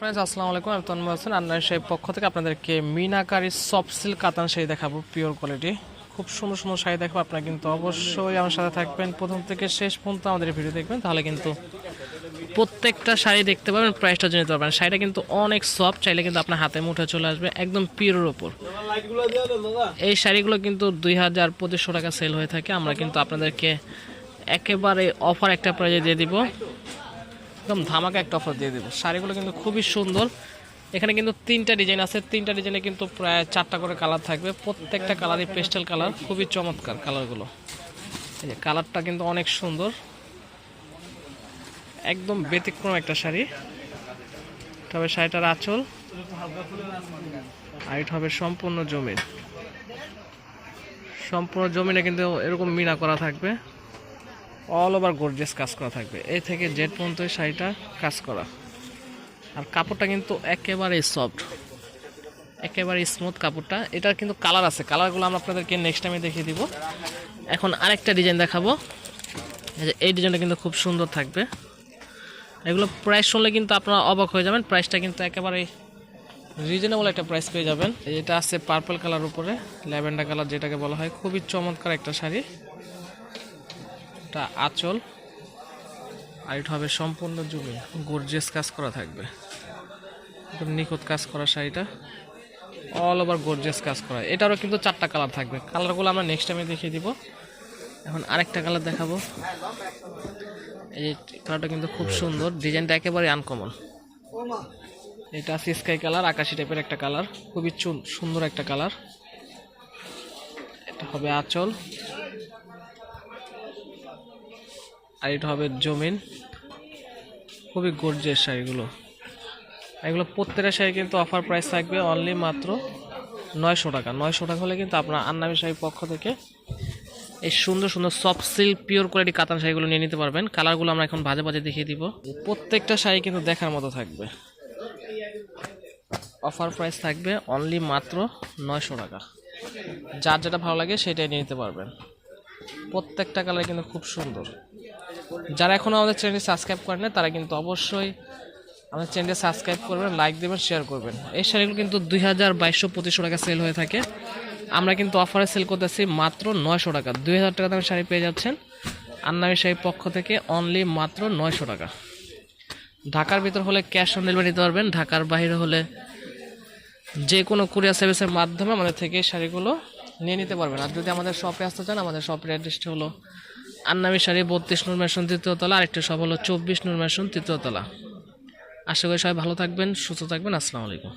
Friends আসসালামু আলাইকুম। আমি তন্ময় হোসেন। আন্নার সেই পক্ষ থেকে আপনাদেরকে মিনাকারি সফট সিল্ক কাতান শাড়ি দেখাবো পিওর কোয়ালিটি খুব সুন্দর সুন্দর শাড়ি দেখাবো আপনারা কিন্তু অবশ্যই আমার সাথে থাকবেন। প্রথম থেকে শেষ পর্যন্ত আমাদের ভিডিও দেখবেন, তাহলে কিন্তু প্রত্যেকটা শাড়ি দেখতে পাবেন প্রাইসটা জেনে পারবেন। শাড়িটা কিন্তু অনেক সফট চাইলে কিন্তু আপনার হাতে মুঠে চলে আসবে, একদম পিওরের ওপর এই শাড়িগুলো কিন্তু দুই হাজার পঁচিশশো টাকা সেল হয়ে থাকে। আমরা কিন্তু আপনাদেরকে একেবারে অফার একটা প্রাইজে দিয়ে দিব। একদম ধামাকা একটা অফার দিয়ে দেবো। শাড়িগুলো কিন্তু খুবই সুন্দর। এখানে কিন্তু তিনটা ডিজাইন আছে। তিনটা ডিজাইনে কিন্তু প্রায় চারটা করে কালার থাকবে। প্রত্যেকটা কালারই পেস্টেল কালার খুবই চমৎকার কালারগুলো এই যে কালারটা কিন্তু অনেক সুন্দর। একদম ব্যতিক্রম একটা শাড়ি। তবে শাড়িটার আঁচল আর এটা হবে সম্পূর্ণ জমিন। সম্পূর্ণ জমিনে কিন্তু এরকম মিনা করা থাকবে। অল ওভার গোর্জেস কাজ করা থাকবে। এই থেকে জেড পর্যন্ত শাড়িটা কাজ করা। আর কাপড়টা কিন্তু একেবারে সফট একেবারে স্মুথ কাপড়টা। এটার কিন্তু কালার আছে। কালারগুলো আমরা আপনাদেরকে নেক্সট টাইমে দেখিয়ে দিব। এখন আরেকটা ডিজাইন দেখাবো। এই ডিজাইনটা কিন্তু খুব সুন্দর থাকবে। এগুলো প্রাইস শুনলে কিন্তু আপনারা অবাক হয়ে যাবেন। প্রাইসটা কিন্তু একেবারে রিজনেবল একটা প্রাইস পেয়ে যাবেন। এটা আছে পার্পল কালার উপরে। ল্যাভেন্ডার কালার যেটাকে বলা হয়। খুবই চমৎকার একটা শাড়ি। এটা আঁচল আর এটা হবে সম্পূর্ণ জমি গর্জিয়াস কাজ করা থাকবে। একদম নিখুঁত কাজ করা শাড়িটা। অল ওভার গর্জিয়াস কাজ করা। এটারও কিন্তু চারটা কালার থাকবে। কালারগুলো আমরা নেক্সট টাইমে দেখিয়ে দিব। এখন আরেকটা কালার দেখাবো। এই কালারটা কিন্তু খুব সুন্দর। ডিজাইনটা একেবারে আনকমন এটা স্কাই কালার আকাশি টাইপের একটা কালার খুবই সুন্দর একটা কালার এটা হবে আঁচল। আর এটা হবে জমিন। খুবই গর্জের শাড়িগুলো এগুলো। প্রত্যেকটা শাড়ি কিন্তু অফার প্রাইস থাকবে অনলি মাত্র নয়শো টাকা। নয়শো টাকা হলে কিন্তু আপনার আন্নামি শাড়ির পক্ষ থেকে এই সুন্দর সুন্দর সফট সিল্ক পিওর কোয়ালিটি কাতান শাড়িগুলো নিয়ে নিতে পারবেন। কালারগুলো আমরা এখন ভাজে ভাজে দেখিয়ে দিব। প্রত্যেকটা শাড়ি কিন্তু দেখার মতো থাকবে। অফার প্রাইস থাকবে অনলি মাত্র নয়শো টাকা। যার যেটা ভালো লাগে সেটাই নিয়ে নিতে পারবেন। প্রত্যেকটা কালার কিন্তু খুব সুন্দর। যারা এখনও আমাদের চ্যানেলটি সাবস্ক্রাইব করেন না তারা কিন্তু অবশ্যই আমাদের চ্যানেলটি সাবস্ক্রাইব করবেন লাইক দেবেন শেয়ার করবেন। এই শাড়িগুলো কিন্তু দুই হাজার বাইশশো পঁচিশশো টাকা সেল হয়ে থাকে। আমরা কিন্তু অফারে সেল করতেছি মাত্র নয়শো টাকা। দুই হাজার টাকা দামের শাড়ি পেয়ে যাচ্ছেন। আন্নামি শাড়ির পক্ষ থেকে অনলি মাত্র নয়শো টাকা। ঢাকার ভিতর হলে ক্যাশ অন ডেলিভারি নিতে পারবেন। ঢাকার বাইরে হলে যে কোনো কুরিয়ার সার্ভিসের মাধ্যমে আমাদের থেকে শাড়িগুলো নিয়ে নিতে পারবেন। আর যদি আমাদের শপে আসতে চান, আমাদের শপের অ্যাড্রেসটি হলো আন্নামি শাড়ি বত্রিশ নূর মেশন তৃতীয়তলা আরেকটি শপ হলো চব্বিশ নূর মেশন তৃতীয়তলা আশা করি সবাই ভালো থাকবেন, সুস্থ থাকবেন, আসসালামু আলাইকুম।